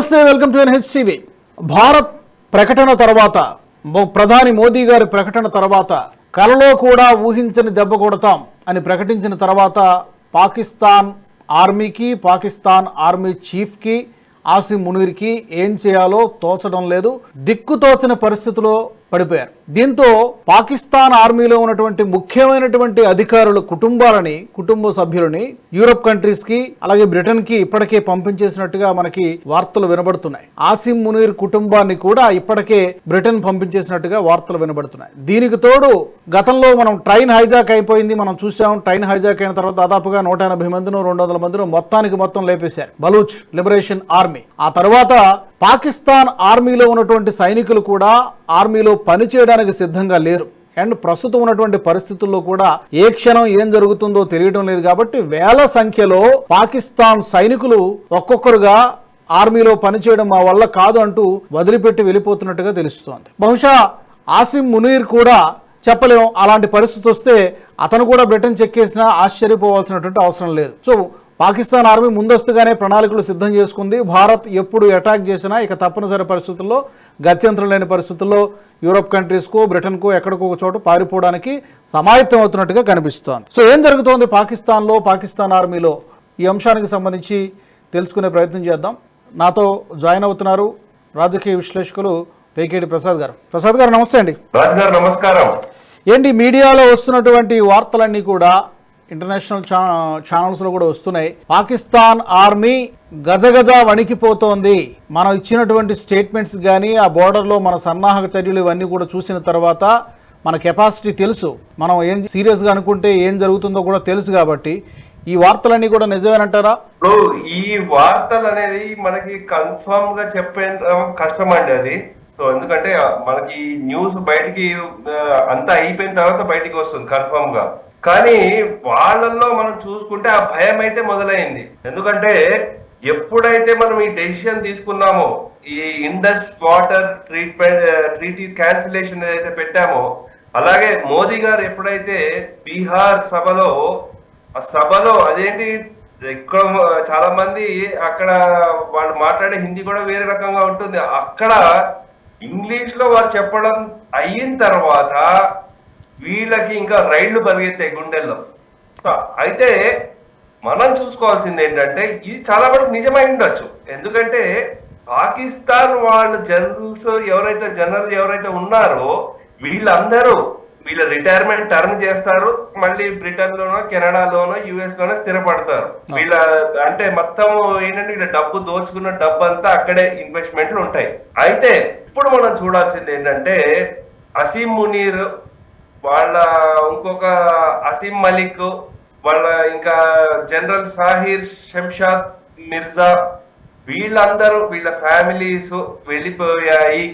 నమస్తే welcome to NHTV. Bharat ప్రకటన తర్వాత ప్రధాని మోదీ గారి ప్రకటన తర్వాత కలలో కూడా ఊహించని దెబ్బ కొడతాం అని ప్రకటించిన తర్వాత పాకిస్తాన్ ఆర్మీకి పాకిస్తాన్ ఆర్మీ చీఫ్కి ఆసిమ్ మునీర్కి ఏం చేయాలో తోచడం లేదు. దిక్కు తోచని పరిస్థితిలో పడిపోయారు. దీంతో పాకిస్తాన్ ఆర్మీలో ఉన్నటువంటి ముఖ్యమైనటువంటి అధికారుల కుటుంబాలని కుటుంబ సభ్యులని యూరప్ కంట్రీస్కి అలాగే బ్రిటన్కి ఇప్పటికే పంపించేసినట్టుగా మనకి వార్తలు వినబడుతున్నాయి. ఆసిమ్ మునీర్ కుటుంబాన్ని కూడా ఇప్పటికే బ్రిటన్ పంపించేసినట్టుగా వార్తలు వినబడుతున్నాయి. దీనికి తోడు గతంలో మనం ట్రైన్ హైజాక్ అయిపోయింది మనం చూసాం ట్రైన్ హైజాక్ అయిన తర్వాత దాదాపుగా నూట ఎనభై మందినో రెండు వందల మందినో మొత్తానికి మొత్తం లేపేశారు. Baloch liberation army. ఆ తర్వాత పాకిస్తాన్ ఆర్మీలో ఉన్నటువంటి సైనికులు కూడా ఆర్మీలో పనిచేయడానికి సిద్ధంగా లేరు. అండ్ ప్రస్తుతం ఉన్నటువంటి పరిస్థితుల్లో కూడా ఏ క్షణం ఏం జరుగుతుందో తెలియడం లేదు కాబట్టి వేల సంఖ్యలో పాకిస్తాన్ సైనికులు ఒక్కొక్కరుగా ఆర్మీలో పనిచేయడం మా వల్ల కాదు అంటూ వదిలిపెట్టి వెళ్ళిపోతున్నట్టుగా తెలుస్తోంది. బహుశా ఆసిమ్ మునీర్ కూడా చెప్పలేం అలాంటి పరిస్థితి వస్తే అతను కూడా బ్రిటన్ చెక్కేసినా ఆశ్చర్యపోవాల్సినటువంటి అవసరం లేదు. సో పాకిస్తాన్ ఆర్మీ ముందస్తుగానే ప్రణాళికలు సిద్ధం చేసుకుంది. భారత్ ఎప్పుడు అటాక్ చేసినా ఇక తప్పనిసరి పరిస్థితుల్లో గత్యంతరం లేని పరిస్థితుల్లో యూరోప్ కంట్రీస్కో బ్రిటన్కో ఎక్కడికో ఒక చోట పారిపోవడానికి సమాయత్తం అవుతున్నట్టుగా కనిపిస్తోంది. సో ఏం జరుగుతోంది పాకిస్తాన్లో పాకిస్తాన్ ఆర్మీలో? ఈ అంశానికి సంబంధించి తెలుసుకునే ప్రయత్నం చేద్దాం. నాతో జాయిన్ అవుతున్నారు రాజకీయ విశ్లేషకులు పేకేటి ప్రసాద్ గారు. ప్రసాద్ గారు నమస్తే అండి. రాజు గారు నమస్కారం. ఏంటి మీడియాలో వస్తున్నటువంటి వార్తలన్నీ కూడా ఇంటర్నేషనల్ ఛానల్స్ ఛానల్స్లో కూడా వస్తున్నాయి. పాకిస్తాన్ ఆర్మీ గజగజ వణికిపోతోంది. మనం ఇచ్చినటువంటి స్టేట్మెంట్స్ కానీ ఆ బోర్డర్లో మన సన్నాహక చర్యలు ఇవన్నీ కూడా చూసిన తర్వాత మన కెపాసిటీ తెలుసు. మనం ఏం సీరియస్గా అనుకుంటే ఏం జరుగుతుందో కూడా తెలుసు కాబట్టి. ఈ వార్తలన్నీ కూడా నిజమేనంటారా? ఇప్పుడు ఈ వార్తలు అనేది మనకి కన్ఫర్మ్గా చెప్పేంత కష్టం అండి అది. సో ఎందుకంటే మనకి న్యూస్ బయటికి అంతా అయిపోయిన తర్వాత బయటికి వస్తుంది కన్ఫర్మ్గా కానీ వాళ్ళల్లో మనం చూసుకుంటే ఆ భయం అయితే మొదలైంది. ఎందుకంటే ఎప్పుడైతే మనం ఈ డెసిషన్ తీసుకున్నామో ఈ Indus water treatment treaty cancellation ఏదైతే పెట్టామో అలాగే మోదీ గారు ఎప్పుడైతే బీహార్ సభలో ఆ సభలో అదేంటి ఇక్కడ చాలా మంది అక్కడ వాళ్ళు మాట్లాడే హిందీ కూడా వేరే రకంగా ఉంటుంది. అక్కడ ఇంగ్లీష్లో వారు చెప్పడం అయిన తర్వాత వీళ్ళకి ఇంకా రైళ్ళు పరిగెత్తాయి గుండెల్లో. అయితే మనం చూసుకోవాల్సింది ఏంటంటే ఇది చాలా వరకు నిజమై ఉండొచ్చు. ఎందుకంటే పాకిస్తాన్ వాళ్ళు జనరల్స్ ఎవరైతే జనరల్ ఎవరైతే ఉన్నారో వీళ్ళందరూ వీళ్ళ రిటైర్మెంట్ టర్మ్ చేస్తారు. మళ్ళీ బ్రిటన్ లోనో కెనడాలోనో యుఎస్ లోనో స్థిరపడతారు వీళ్ళ అంటే మొత్తం ఏంటంటే వీళ్ళ డబ్బు దోచుకున్న డబ్బు అంతా అక్కడే ఇన్వెస్ట్మెంట్లు ఉంటాయి. అయితే ఇప్పుడు మనం చూడాల్సింది ఏంటంటే అసీం మునీర్ వాళ్ళ ఇంకొక అసీం మలిక్ వాళ్ళ ఇంకా జనరల్ సాహిర్ శంషాద్ మిర్జా వీళ్ళందరూ వీళ్ళ ఫ్యామిలీస్ వెళ్ళిపోయాయి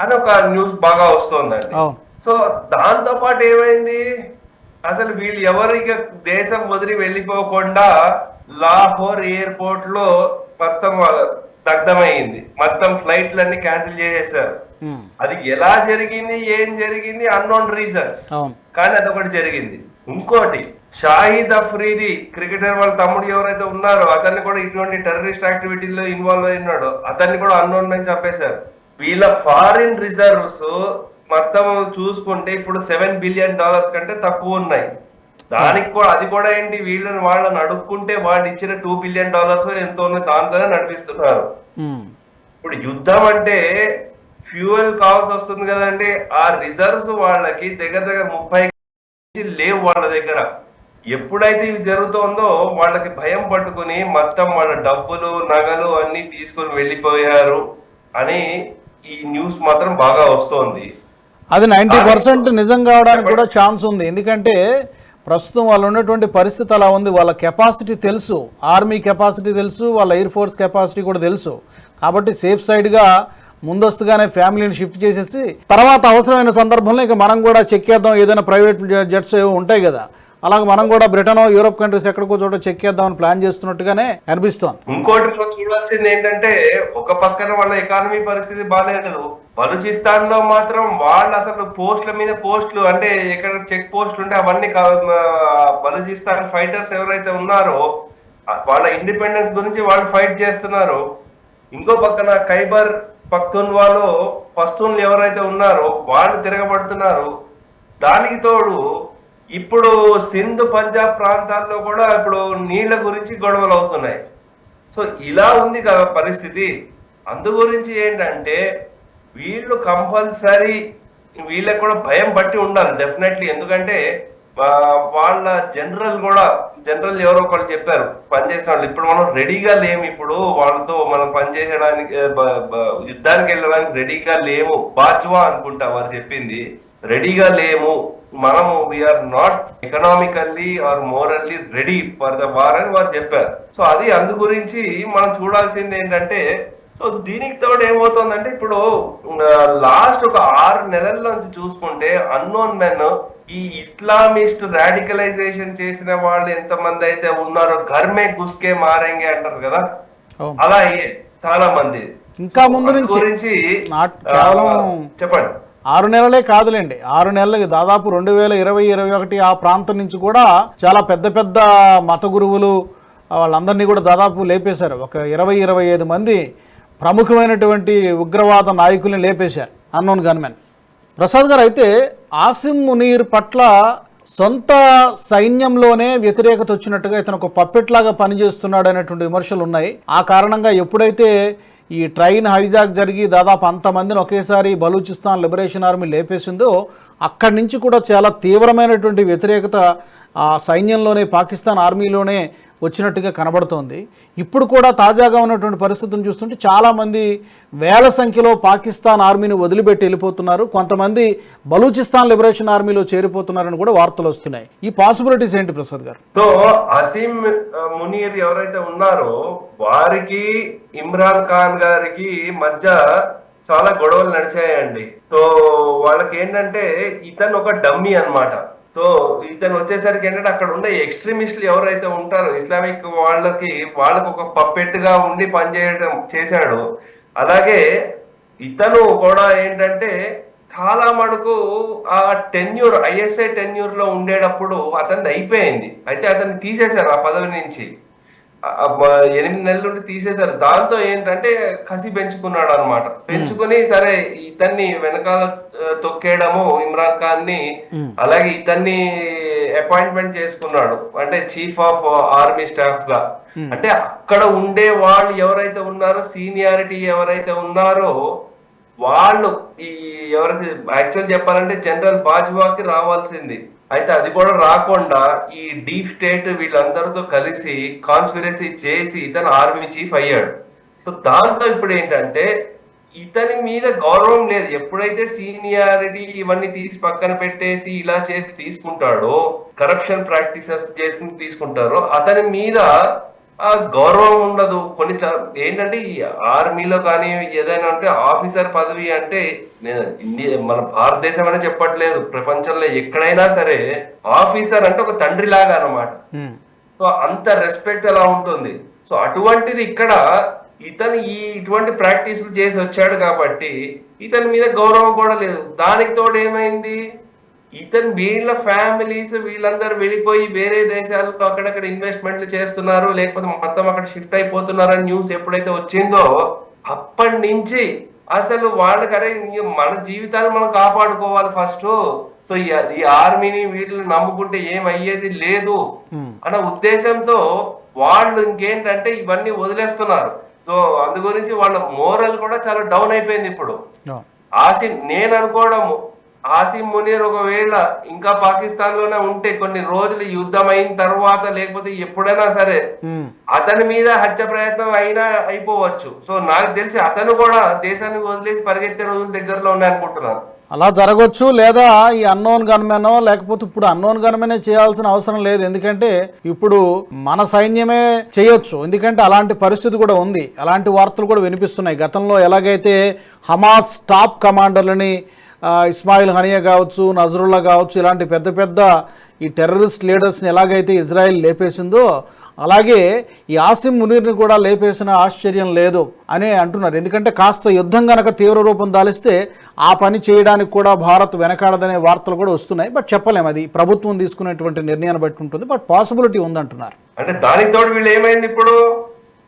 అని ఒక న్యూస్ బాగా వస్తుందండి. సో దాంతో పాటు ఏమైంది? అసలు వీళ్ళు ఎవరికి దేశం వదిలి వెళ్ళిపోకుండా లాహోర్ ఎయిర్పోర్ట్లో మొత్తం దగ్ధమైంది మొత్తం ఫ్లైట్లన్నీ క్యాన్సిల్ చేసేసారు. అది ఎలా జరిగింది ఏం జరిగింది అన్నోన్ రీజన్స్. కానీ అదొకటి జరిగింది. ఇంకోటి షాహిద్ అఫ్రీది క్రికెటర్ వాళ్ళ తమ్ముడు ఎవరైతే ఉన్నారో అతన్ని కూడా ఇటువంటి టెర్రరిస్ట్ యాక్టివిటీలో ఇన్వాల్వ్ అయినాడు అతన్ని కూడా అన్నోన్ మెన్ చంపేశారు. వీళ్ళ ఫారిన్ రిజర్వ్స్ మొత్తం చూసుకుంటే ఇప్పుడు సెవెన్ బిలియన్ డాలర్స్ కంటే తక్కువ ఉన్నాయి. దానికి కూడా అది కూడా ఏంటి? వీళ్ళని వాళ్ళని అడుక్కుంటే వాళ్ళు ఇచ్చిన టూ బిలియన్ డాలర్స్ ఎంతో దాంతోనే నడిపిస్తున్నారు. ఇప్పుడు యుద్ధం అంటే ఫ్యూయల్ కావాల్సి వస్తుంది కదండి. ఆ రిజర్వ్స్ వాళ్ళకి దగ్గర దగ్గర ముప్పై నుంచి లేవు వాళ్ళ దగ్గర. ఎప్పుడైతే ఇవి జరుగుతోందో వాళ్ళకి భయం పట్టుకుని మొత్తం వాళ్ళ డబ్బులు నగలు అన్ని తీసుకొని వెళ్ళిపోయారు అని ఈ న్యూస్ మాత్రం బాగా వస్తోంది. అది నైంటీ పర్సెంట్ నిజం కావడానికి కూడా ఛాన్స్ ఉంది. ఎందుకంటే ప్రస్తుతం వాళ్ళు ఉన్నటువంటి పరిస్థితి అలా ఉంది. వాళ్ళ కెపాసిటీ తెలుసు. ఆర్మీ కెపాసిటీ తెలుసు. వాళ్ళ ఎయిర్ ఫోర్స్ కెపాసిటీ కూడా తెలుసు. కాబట్టి సేఫ్ సైడ్గా ముందస్తుగానే ఫ్యామిలీని షిఫ్ట్ చేసేసి తర్వాత అవసరమైన సందర్భంలో ఇక మనం కూడా చెక్ చేద్దాం. ఏదైనా ప్రైవేట్ జెట్స్ ఏవో ఉంటాయి కదా. అలాగే మనం కూడా బ్రిటన్ యూరోప్ కంట్రీస్ ఎక్కడికో చోట చెక్ చేద్దామని ప్లాన్ చేస్తున్నట్టుగానే అనిపిస్తోంది. ఇంకోటి చూడాల్సింది ఏంటంటే ఒక పక్కన వాళ్ళ ఎకానమీ పరిస్థితి బాగాలేదు బలూచిస్తాన్లో మాత్రం వాళ్ళు అసలు పోస్టుల మీద పోస్టులు అంటే ఎక్కడ చెక్ పోస్టులు ఉంటే అవన్నీ కా- బలూచిస్తాన్ ఫైటర్స్ ఎవరైతే ఉన్నారో వాళ్ళ ఇండిపెండెన్స్ గురించి వాళ్ళు ఫైట్ చేస్తున్నారు. ఇంకో పక్కన ఖైబర్ పఖ్తున్వాలో పస్తూన్లు ఎవరైతే ఉన్నారో వాళ్ళు తిరగబడుతున్నారు. దానికి తోడు ఇప్పుడు సింధు పంజాబ్ ప్రాంతాల్లో కూడా ఇప్పుడు నీళ్ళ గురించి గొడవలు అవుతున్నాయి. సో ఇలా ఉంది కదా పరిస్థితి. అందు గురించి ఏంటంటే వీళ్ళు కంపల్సరీ వీళ్ళకి కూడా భయం బట్టి ఉండాలి డెఫినెట్లీ. ఎందుకంటే వాళ్ళ జనరల్ కూడా జనరల్ ఎవరో ఒకళ్ళు చెప్పారు పనిచేసిన వాళ్ళు. ఇప్పుడు మనం రెడీగా లేము ఇప్పుడు వాళ్ళతో మనం పనిచేయడానికి యుద్ధానికి వెళ్ళడానికి రెడీగా లేము. బాజ్వా అనుకుంటా వారు చెప్పింది. రెడీగా లేము. మనము we're not economically or morally ready for the war అని వారు చెప్పారు. సో అది అందు గురించి మనం చూడాల్సింది ఏంటంటే సో దీనికి తోడు ఏమవుతుందంటే ఇప్పుడు లాస్ట్ ఒక ఆరు నెలల నుంచి చూసుకుంటే అన్నోన్ మెన్ ఈ ఇస్లామిస్ట్ రాడికలైజేషన్ చేసిన వాళ్ళు ఎంతమంది అయితే ఉన్నారో ఘర్మే గుస్కే మారేంగే అంటారు కదా. అలా అయ్యే చాలా మంది. ఇంకా ముందు నుంచి చెప్పండి. ఆరు నెలలే కాదులేండి. ఆరు నెలలకి దాదాపు రెండు వేల ఇరవై ఇరవై ఒకటి ఆ ప్రాంతం నుంచి కూడా చాలా పెద్ద పెద్ద మత గురువులు వాళ్ళందరినీ కూడా దాదాపు లేపేశారు. ఒక ఇరవై ఇరవై ఐదు మంది ప్రముఖమైనటువంటి ఉగ్రవాద నాయకుల్ని లేపేశారు అన్నోన్ గన్మెన్. ప్రసాద్ గారు అయితే ఆసిమ్ మునీర్ పట్ల సొంత సైన్యంలోనే వ్యతిరేకత వచ్చినట్టుగా ఇతను ఒక పప్పెట్లాగా పనిచేస్తున్నాడు అనేటువంటి విమర్శలు ఉన్నాయి. ఆ కారణంగా ఎప్పుడైతే ఈ ట్రైన్ హైజాక్ జరిగి దాదాపు అంతమందిని ఒకేసారి బలూచిస్తాన్ లిబరేషన్ ఆర్మీ లేపేసిందో అక్కడి నుంచి కూడా చాలా తీవ్రమైనటువంటి వ్యతిరేకత ఆ సైన్యంలోనే పాకిస్తాన్ ఆర్మీలోనే వచ్చినట్టుగా కనబడుతోంది. ఇప్పుడు కూడా తాజాగా ఉన్నటువంటి పరిస్థితులను చూస్తుంటే చాలామంది వేల సంఖ్యలో పాకిస్తాన్ ఆర్మీని వదిలిపెట్టి వెళ్ళిపోతున్నారు. కొంతమంది బలూచిస్తాన్ లిబరేషన్ ఆర్మీలో చేరిపోతున్నారని కూడా వార్తలు వస్తున్నాయి. ఈ పాసిబిలిటీస్ ఏంటి ప్రసాద్ గారు? సో అసీం మునీర్ ఎవరైతే ఉన్నారో వారికి ఇమ్రాన్ ఖాన్ గారికి మధ్య చాలా గొడవలు నడిచాయండి. సో వాళ్ళకి ఏంటంటే ఇతను ఒక డమ్మీ అన్నమాట. సో ఇతను వచ్చేసరికి ఏంటంటే అక్కడ ఉండే ఎక్స్ట్రీమిస్టులు ఎవరైతే ఉంటారో ఇస్లామిక్ వాళ్ళకి వాళ్ళకు ఒక పప్పెట్టుగా ఉండి పనిచేయడం చేశాడు. అలాగే ఇతను కూడా ఏంటంటే చాలా మటుకు ఆ టెన్యూర్ ఐఎస్ఐ టెన్యూర్లో ఉండేటప్పుడు అతన్ని అయిపోయింది. అయితే అతన్ని తీసేశారు ఆ పదవి నుంచి. ఎనిమిది నెలల నుండి తీసేశారు. దాంతో ఏంటంటే కసి పెంచుకున్నాడు అనమాట పెంచుకుని సరే ఇతన్ని వెనకాల తొక్కేయడము ఇమ్రాన్ ఖాన్ని అలాగే ఇతన్ని అపాయింట్మెంట్ చేసుకున్నాడు. అంటే చీఫ్ ఆఫ్ ఆర్మీ స్టాఫ్గా. అంటే అక్కడ ఉండే వాళ్ళు ఎవరైతే ఉన్నారో సీనియారిటీ ఎవరైతే ఉన్నారో వాళ్ళు ఈ ఎవరైతే యాక్చువల్ చెప్పాలంటే జనరల్ బాజ్వాకి రావాల్సింది. అయితే అది కూడా రాకుండా ఈ డీప్ స్టేట్ వీళ్ళందరితో కలిసి కాన్స్పిరసీ చేసి ఇతను ఆర్మీ చీఫ్ అయ్యాడు. సో దాంతో ఇప్పుడు ఏంటంటే ఇతని మీద గౌరవం లేదు. ఎప్పుడైతే సీనియారిటీ ఇవన్నీ తీసి పక్కన పెట్టేసి ఇలా చేసి తీసుకుంటాడో కరప్షన్ ప్రాక్టీసెస్ చేసుకుని తీసుకుంటారో అతని మీద ఆ గౌరవం ఉండదు. కొన్ని ఏంటంటే ఈ ఆర్మీలో కానీ ఏదైనా అంటే ఆఫీసర్ పదవి అంటే నేను మన భారతదేశం అనే చెప్పట్లేదు. ప్రపంచంలో ఎక్కడైనా సరే ఆఫీసర్ అంటే ఒక తండ్రి లాగా అనమాట. సో అంత రెస్పెక్ట్ ఎలా ఉంటుంది. సో అటువంటిది ఇక్కడ ఇతను ఈ ఇటువంటి ప్రాక్టీసులు చేసి వచ్చాడు కాబట్టి ఇతని మీద గౌరవం కూడా లేదు. దానికి తోడు ఏమైంది? ఇతను వీళ్ళ ఫ్యామిలీస్ వీళ్ళందరూ వెళ్ళిపోయి వేరే దేశాలకు అక్కడక్కడ ఇన్వెస్ట్మెంట్లు చేస్తున్నారు లేకపోతే మొత్తం అక్కడ షిఫ్ట్ అయిపోతున్నారని న్యూస్ ఎప్పుడైతే వచ్చిందో అప్పటి నుంచి అసలు వాళ్ళకి అరే మన జీవితాన్ని మనం కాపాడుకోవాలి ఫస్ట్ సో ఈ ఆర్మీని వీటిని నమ్ముకుంటే ఏం అయ్యేది లేదు అన్న ఉద్దేశంతో వాళ్ళు ఇంకేంటంటే ఇవన్నీ వదిలేస్తున్నారు. సో అందు గురించి వాళ్ళ మోరల్ కూడా చాలా డౌన్ అయిపోయింది ఇప్పుడు. ఆసిం నేను అనుకోవడము ఆసిం మునీర్ ఒకవేళ ఇంకా పాకిస్తాన్లోనే ఉంటే కొన్ని రోజులు యుద్ధం అయిన తర్వాత లేకపోతే ఎప్పుడైనా సరే. అతని మీద హత్య ప్రయత్నం అయినా అయిపోవచ్చు. సో నాకు తెలిసి అతను కూడా దేశాన్ని వదిలేసి పరిగెత్తే రోజులు దగ్గరలో ఉన్నాయనుకుంటున్నాను. అలా జరగవచ్చు లేదా ఈ అన్నోన్ గన్మెనో లేకపోతే ఇప్పుడు అన్నోన్ గన్మెనే చేయాల్సిన అవసరం లేదు. ఎందుకంటే ఇప్పుడు మన సైన్యమే చేయొచ్చు. ఎందుకంటే అలాంటి పరిస్థితి కూడా ఉంది. అలాంటి వార్తలు కూడా వినిపిస్తున్నాయి. గతంలో ఎలాగైతే హమాస్ టాప్ కమాండర్లని ఇస్మాయిల్ హనియా కావచ్చు నజరుల్లా కావచ్చు ఇలాంటి పెద్ద పెద్ద ఈ టెర్రరిస్ట్ లీడర్స్ని ఎలాగైతే ఇజ్రాయెల్ లేపేసిందో అలాగే ఈ ఆసిం మునీర్ని కూడా లేపేసిన ఆశ్చర్యం లేదు అని అంటున్నారు. ఎందుకంటే కాస్త యుద్ధం గనక తీవ్ర రూపం దాలిస్తే ఆ పని చేయడానికి కూడా భారత్ వెనకాడదనే వార్తలు కూడా వస్తున్నాయి. బట్ చెప్పలేము అది ప్రభుత్వం తీసుకునేటువంటి నిర్ణయాన్ని బట్టి ఉంటుంది. బట్ పాసిబిలిటీ ఉందంటున్నారు. అంటే దానికి తోడు వీళ్ళు ఏమైంది ఇప్పుడు?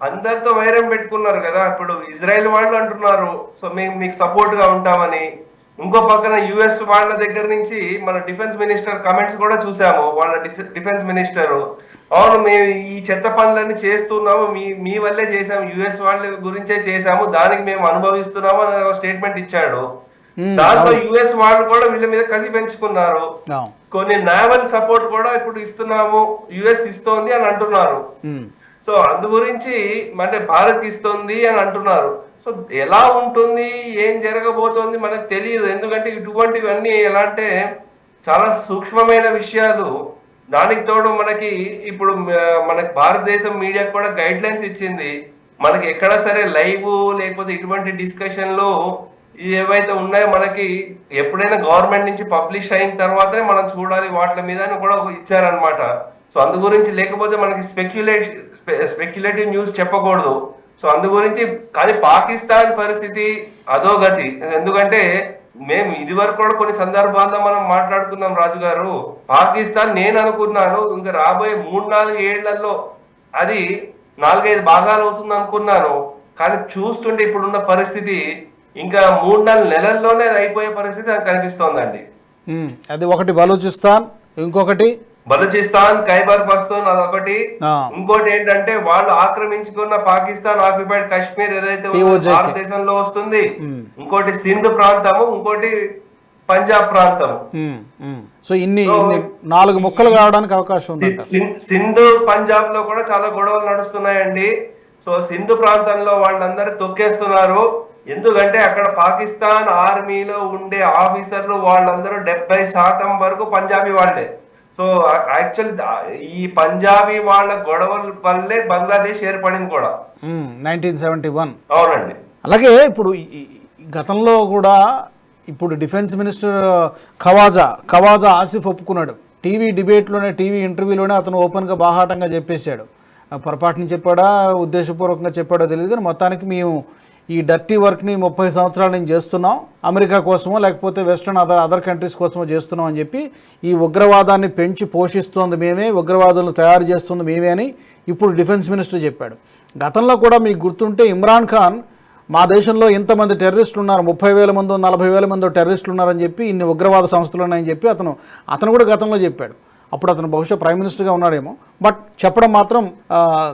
అందరితో వైరం పెట్టుకున్నారు కదా. ఇప్పుడు ఇజ్రాయెల్ వాళ్ళు అంటున్నారు సో మేము మీకు సపోర్ట్గా ఉంటామని. ఇంకో పక్కన యుఎస్ వాళ్ళ దగ్గర నుంచి మన డిఫెన్స్ మినిస్టర్ కమెంట్స్ కూడా చూసాము. వాళ్ళ డిఫెన్స్ మినిస్టర్ అవును మేము ఈ చెత్త పనులన్నీ చేస్తున్నాము. మీ మీ వల్లే చేసాము యుఎస్ వాళ్ళ గురించే చేసాము దానికి మేము అనుభవిస్తున్నాము అనే స్టేట్మెంట్ ఇచ్చాడు. దాంతో యుఎస్ వాళ్ళు కూడా వీళ్ళ మీద కసి పెంచుకున్నారు. కొన్ని నావల్ సపోర్ట్ కూడా ఇప్పుడు ఇస్తున్నాము. యుఎస్ ఇస్తోంది అని అంటున్నారు. సో అందు గురించి అంటే భారత్ ఇస్తుంది అని అంటున్నారు. సో ఎలా ఉంటుంది ఏం జరగబోతోంది మనకు తెలియదు. ఎందుకంటే ఇటువంటివన్నీ ఎలా అంటే చాలా సూక్ష్మమైన విషయాలు. దానికి తోడు మనకి ఇప్పుడు మనకి భారతదేశం మీడియా కూడా గైడ్ లైన్స్ ఇచ్చింది. మనకి ఎక్కడ సరే లైవ్ లేకపోతే ఇటువంటి డిస్కషన్లు ఏవైతే ఉన్నాయో మనకి ఎప్పుడైనా గవర్నమెంట్ నుంచి పబ్లిష్ అయిన తర్వాతే మనం చూడాలి వాటి మీద అని కూడా ఒక ఇచ్చారనమాట సో అందు గురించి లేకపోతే మనకి స్పెక్యులేట్ స్పెక్యులేటివ్ న్యూస్ చెప్పకూడదు. సో అందు గురించి కానీ పాకిస్తాన్ పరిస్థితి అధోగతి. ఎందుకంటే మేము ఇది వరకు కూడా కొన్ని సందర్భాల్లో మనం మాట్లాడుకున్నాం రాజు గారు పాకిస్తాన్ నేను అనుకున్నాను ఇంకా రాబోయే మూడు నాలుగు ఏళ్ళలో అది నాలుగైదు భాగాలు అవుతుంది అనుకున్నాను. కానీ చూస్తుంటే ఇప్పుడున్న పరిస్థితి ఇంకా మూడు నాలుగు నెలల్లోనే అయిపోయే పరిస్థితి నాకు కనిపిస్తోందండి. అది ఒకటి బలూచిస్తాన్ ఇంకొకటి బలూచిస్తాన్ ఖైబర్ పఖ్తూన్ అదొకటి. ఇంకోటి ఏంటంటే వాళ్ళు ఆక్రమించుకున్న పాకిస్తాన్ ఆక్యుపైడ్ కాశ్మీర్ ఏదైతే ఉందో. భారతదేశంలో వస్తుంది. ఉమ్, ఇంకోటి సింధ్ ప్రాంతము ఇంకోటి పంజాబ్ ప్రాంతం ఉమ్, ఉమ్. సో ఇన్ని నాలుగు ముక్కలు కావడానికి అవకాశం ఉందంట. సిం- సింధ్ పంజాబ్లో కూడా చాలా గొడవలు నడుస్తున్నాయండి. సో సింధు ప్రాంతంలో వాళ్ళందరూ తొక్కేస్తున్నారు. ఎందుకంటే అక్కడ పాకిస్తాన్ ఆర్మీలో ఉండే ఆఫీసర్లు వాళ్ళందరూ డెబ్బై శాతం వరకు పంజాబీ వాళ్ళే. సో యాక్చువల్ ఈ పంజాబీ వాళ్ళ గొడవల వల్లే బంగ్లాదేశ్ ఏర్పడింది కూడా. నైన్టీన్ సెవెంటీ వన్ అవునండి. అలాగే ఇప్పుడు గతంలో కూడా ఇప్పుడు డిఫెన్స్ మినిస్టర్ ఖవాజా ఖవాజా ఆసిఫ్ ఒప్పుకున్నాడు. టీవీ డిబేట్లోనే టీవీ ఇంటర్వ్యూలోనే అతను ఓపెన్గా బాహాటంగా చెప్పేశాడు. పొరపాటుని చెప్పాడా ఉద్దేశపూర్వకంగా చెప్పాడో తెలియదు కానీ మొత్తానికి మేము ఈ డర్టీ వర్క్ని ముప్పై సంవత్సరాల నుంచి చేస్తున్నాం. అమెరికా కోసమో లేకపోతే వెస్ట్రన్ అదర్ అదర్ కంట్రీస్ కోసమో చేస్తున్నాం అని చెప్పి ఈ ఉగ్రవాదాన్ని పెంచి పోషిస్తోంది మేమే ఉగ్రవాదులను తయారు చేస్తుంది మేమే అని ఇప్పుడు డిఫెన్స్ మినిస్టర్ చెప్పాడు. గతంలో కూడా మీకు గుర్తుంటే ఇమ్రాన్ ఖాన్ మా దేశంలో ఇంతమంది టెర్రరిస్టులు ఉన్నారు ముప్పై వేల మంది నలభై వేల మంది టెర్రరిస్టులు ఉన్నారని చెప్పి ఇన్ని ఉగ్రవాద సంస్థలు ఉన్నాయని చెప్పి అతను అతను కూడా గతంలో చెప్పాడు. అప్పుడు అతను బహుశా ప్రైమ్ మినిస్టర్గా ఉన్నాడేమో. బట్ చెప్పడం మాత్రం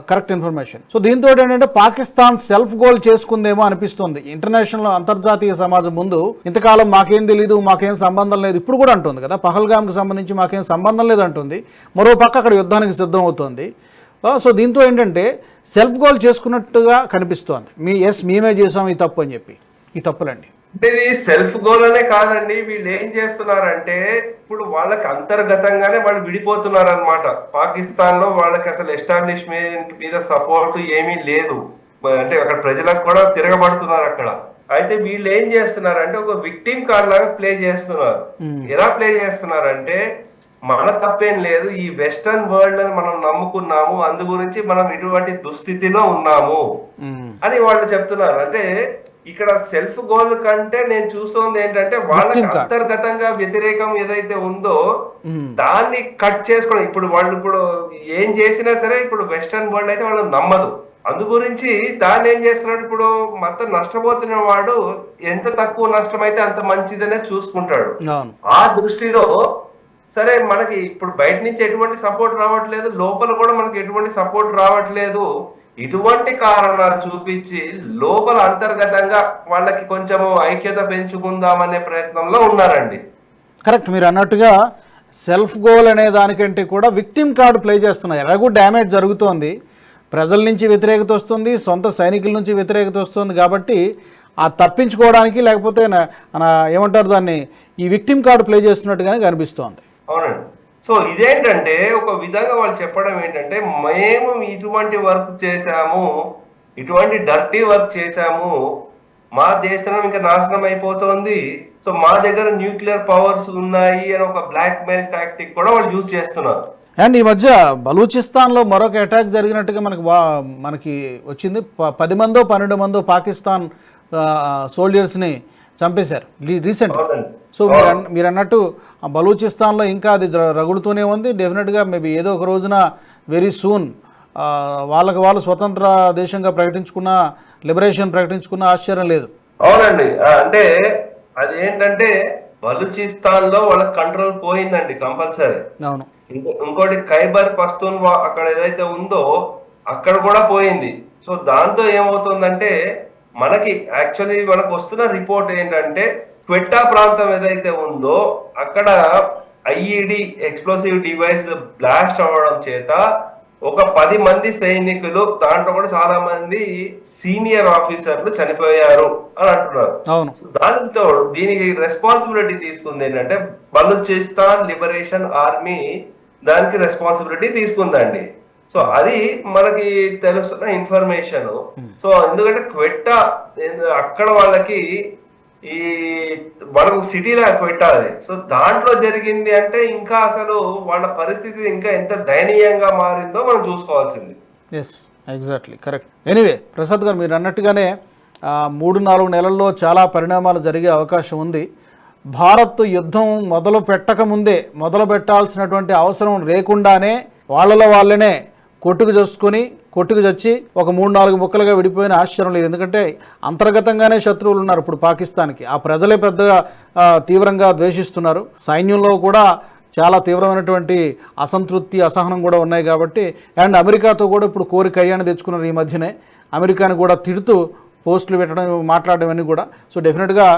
కరెక్ట్ ఇన్ఫర్మేషన్. సో దీంతో ఏంటంటే పాకిస్తాన్ సెల్ఫ్ గోల్ చేసుకుందేమో అనిపిస్తుంది. ఇంటర్నేషనల్ అంతర్జాతీయ సమాజం ముందు ఇంతకాలం మాకేం తెలియదు మాకేం సంబంధం లేదు. ఇప్పుడు కూడా అంటుంది కదా పహల్గామ్కి సంబంధించి మాకేం సంబంధం లేదు అంటుంది. మరో పక్క అక్కడ యుద్ధానికి సిద్ధం అవుతుంది సో దీంతో ఏంటంటే సెల్ఫ్ గోల్ చేసుకున్నట్టుగా కనిపిస్తోంది. మీ ఎస్ మేమే చేసాం ఈ తప్పు అని చెప్పి. ఈ తప్పులండి. అంటే ఇది సెల్ఫ్ గోల్ అనే కాదండి. వీళ్ళు ఏం చేస్తున్నారంటే ఇప్పుడు వాళ్ళకి అంతర్గతంగానే వాళ్ళు విడిపోతున్నారు అనమాట పాకిస్తాన్లో వాళ్ళకి అసలు ఎస్టాబ్లిష్మెంట్ మీద సపోర్ట్ ఏమీ లేదు. అంటే అక్కడ ప్రజలకు కూడా తిరగబడుతున్నారు అక్కడ. అయితే వీళ్ళు ఏం చేస్తున్నారు అంటే ఒక విక్టిమ్ కార్డ్ లాగా ప్లే చేస్తున్నారు. ఎలా ప్లే చేస్తున్నారంటే మన తప్పేం లేదు ఈ వెస్టర్న్ వరల్డ్ అని మనం నమ్ముకున్నాము అందు గురించి మనం ఇటువంటి దుస్థితిలో ఉన్నాము మ్మ్. అని వాళ్ళు చెప్తున్నారు. అంటే ఇక్కడ సెల్ఫ్ గోల్ కంటే నేను చూస్తుంది ఏంటంటే వాళ్ళకి. అంతర్గతంగా వ్యతిరేకం ఏదైతే ఉందో. దాన్ని కట్ చేసుకోవడం. ఇప్పుడు వాళ్ళు ఇప్పుడు ఏం చేసినా సరే ఇప్పుడు వెస్టర్న్ వరల్డ్ అయితే వాళ్ళు నమ్మదు. అందు గురించి దాన్ని ఏం చేస్తున్నాడు? ఇప్పుడు మొత్తం నష్టపోతున్న వాడు ఎంత తక్కువ నష్టమైతే అంత మంచిదనే చూసుకుంటాడు. ఆ దృష్టిలో సరే మనకి ఇప్పుడు బయట నుంచి ఎటువంటి సపోర్ట్ రావట్లేదు. లోపల కూడా మనకి ఎటువంటి సపోర్ట్ రావట్లేదు. ఇటువంటి కారణాలు చూపించి లోపల అంతర్గతంగా వాళ్ళకి కొంచెము ఐక్యత పెంచుకుందామనే ప్రయత్నంలో ఉన్నారండి. కరెక్ట్ మీరు అన్నట్టుగా సెల్ఫ్ గోల్ అనే దానికంటే కూడా విక్టిమ్ కార్డు ప్లే చేస్తున్నారు ఎలాగూ డ్యామేజ్ జరుగుతోంది. ప్రజల నుంచి వ్యతిరేకత వస్తుంది సొంత సైనికుల నుంచి వ్యతిరేకత వస్తుంది కాబట్టి ఆ తప్పించుకోవడానికి లేకపోతే ఏమంటారు దాన్ని? ఈ విక్టిమ్ కార్డు ప్లే చేస్తున్నట్టుగానే కనిపిస్తోంది. అవునండి. సో ఇదేంటంటే ఒక విధంగా వాళ్ళు చెప్పడం ఏంటంటే మేము ఇటువంటి వర్క్ చేశాము ఇటువంటి డర్టీ వర్క్ చేశాము మా దేశం ఇంకా నాశనం అయిపోతోంది సో మా దగ్గర న్యూక్లియర్ పవర్స్ ఉన్నాయి అని ఒక బ్లాక్ మెయిల్ టాక్టిక్ కూడా వాళ్ళు యూజ్ చేస్తున్నారు. అండ్ ఈ మధ్య బలూచిస్తాన్లో మరొక అటాక్ జరిగినట్టుగా మనకి వా మనకి వచ్చింది. ప- పది మందో పన్నెండు మందో పాకిస్తాన్ సోల్జర్స్ని చంపేశారు. రీసెంట్ సో మీరు మీరు అన్నట్టు బలూచిస్తాన్లో ఇంకా అది రగులుతూనే ఉంది. డెఫినెట్గా మేబీ ఏదో ఒక రోజున వెరీ సూన్ వాళ్ళకి వాళ్ళు స్వతంత్ర దేశంగా ప్రకటించుకున్న లిబరేషన్ ప్రకటించుకున్న ఆశ్చర్యం లేదు. అవునండి. అంటే అది ఏంటంటే బలూచిస్తాన్లో వాళ్ళ కంట్రోల్ పోయిందండి కంపల్సరీ. అవును. ఇంకో ఇంకోటి ఖైబర్ పస్తూన్వా అక్కడ ఏదైతే ఉందో అక్కడ కూడా పోయింది. సో దాంతో ఏమవుతుందంటే మనకి యాక్చువల్లీ మనకు వస్తున్న రిపోర్ట్ ఏంటంటే క్వెట్టా ప్రాంతం ఏదైతే ఉందో అక్కడ ఐఈడి ఎక్స్ప్లోసివ్ డివైస్ బ్లాస్ట్ అవ్వడం చేత ఒక పది మంది సైనికులు దాంట్లో కూడా చాలా మంది సీనియర్ ఆఫీసర్లు చనిపోయారు అని అంటున్నారు. దానితో దీనికి రెస్పాన్సిబిలిటీ తీసుకుంది ఏంటంటే బలూచిస్తాన్ లిబరేషన్ ఆర్మీ దానికి రెస్పాన్సిబిలిటీ తీసుకుందండి. సో అది మనకి తెలుస్తున్న ఇన్ఫర్మేషన్ సో ఎందుకంటే క్వెట్ట అక్కడ వాళ్ళకి ఈ మనకు సిటీలో క్వెట్టా అది. సో దాంట్లో జరిగింది అంటే ఇంకా అసలు వాళ్ళ పరిస్థితి ఇంకా ఎంత దయనీయంగా మారిందో మనం చూసుకోవాల్సింది. Yes exactly correct anyway Prasad garu మీరు అన్నట్టుగానే మూడు నాలుగు నెలల్లో చాలా పరిణామాలు జరిగే అవకాశం ఉంది. భారత్ యుద్ధం మొదలు పెట్టకముందే మొదలు పెట్టాల్సినటువంటి అవసరం లేకుండానే వాళ్ళలో వాళ్ళనే కొట్టుకు చేసుకొని కొట్టుకు చచ్చి ఒక మూడు నాలుగు ముక్కలుగా విడిపోయిన ఆశ్చర్యం లేదు. ఎందుకంటే అంతర్గతంగానే శత్రువులు ఉన్నారు ఇప్పుడు పాకిస్తాన్కి. ఆ ప్రజలే పెద్దగా తీవ్రంగా ద్వేషిస్తున్నారు. సైన్యంలో కూడా చాలా తీవ్రమైనటువంటి అసంతృప్తి అసహనం కూడా ఉన్నాయి కాబట్టి. అండ్ అమెరికాతో కూడా ఇప్పుడు కోరిక అయ్యాన్ని తెచ్చుకున్నారు ఈ మధ్యనే. అమెరికాని కూడా తిడుతూ పోస్టులు పెట్టడం మాట్లాడడం అన్నీ కూడా. సో డెఫినెట్గా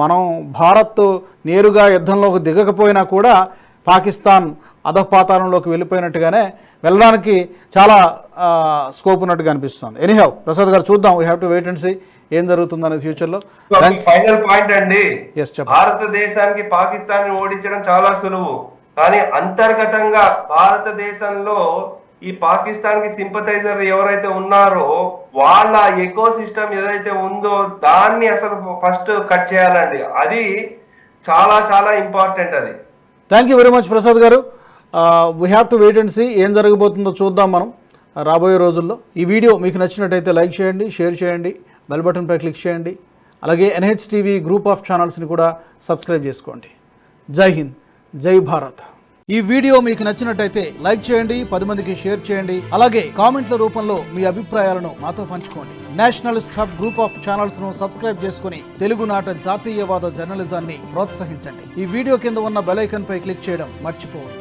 మనం భారత్ నేరుగా యుద్ధంలోకి దిగకపోయినా కూడా పాకిస్తాన్ అధపాతాలంలోకి వెళ్ళిపోయినట్టుగానే వెళ్ళడానికి చాలా స్కోప్ ఉన్నట్టుగా అనిపిస్తుంది. ఎనీహౌ ప్రసాద్ గారు చూద్దాం. We have to wait and see ఏం జరుగుతుంది అనేది ఫ్యూచర్లో ఫైనల్ పాయింట్ అండి. భారతదేశానికి పాకిస్తాన్ ఓడించడం చాలా సులువు. కానీ అంతర్గతంగా భారతదేశంలో ఈ పాకిస్తాన్కి సింపథైజర్ ఎవరైతే ఉన్నారో వాళ్ళ ఎకో సిస్టమ్ ఏదైతే ఉందో దాన్ని అసలు ఫస్ట్ కట్ చేయాలండి. అది చాలా చాలా ఇంపార్టెంట్ అది. Thank you very much Prasad garu. We have to wait and see ఏం జరగబోతుందో చూద్దాం మనం రాబోయే రోజుల్లో. ఈ వీడియో మీకు నచ్చినట్టయితే లైక్ చేయండి షేర్ చేయండి బెల్ బటన్పై క్లిక్ చేయండి. అలాగే ఎన్హెచ్టీవీ గ్రూప్ ఆఫ్ ఛానల్స్ని కూడా సబ్స్క్రైబ్ చేసుకోండి. జై హింద్ జై భారత్. ఈ వీడియో మీకు నచ్చినట్టయితే లైక్ చేయండి పది మందికి షేర్ చేయండి. అలాగే కామెంట్ల రూపంలో మీ అభిప్రాయాలను మాతో పంచుకోండి. నేషనలిస్ట్ హబ్ గ్రూప్ ఆఫ్ ఛానల్స్ను సబ్స్క్రైబ్ చేసుకుని తెలుగునాట జాతీయవాద జర్నలిజాన్ని ప్రోత్సహించండి. ఈ వీడియో కింద ఉన్న బెల్ పై క్లిక్ చేయడం మర్చిపోవద్దు.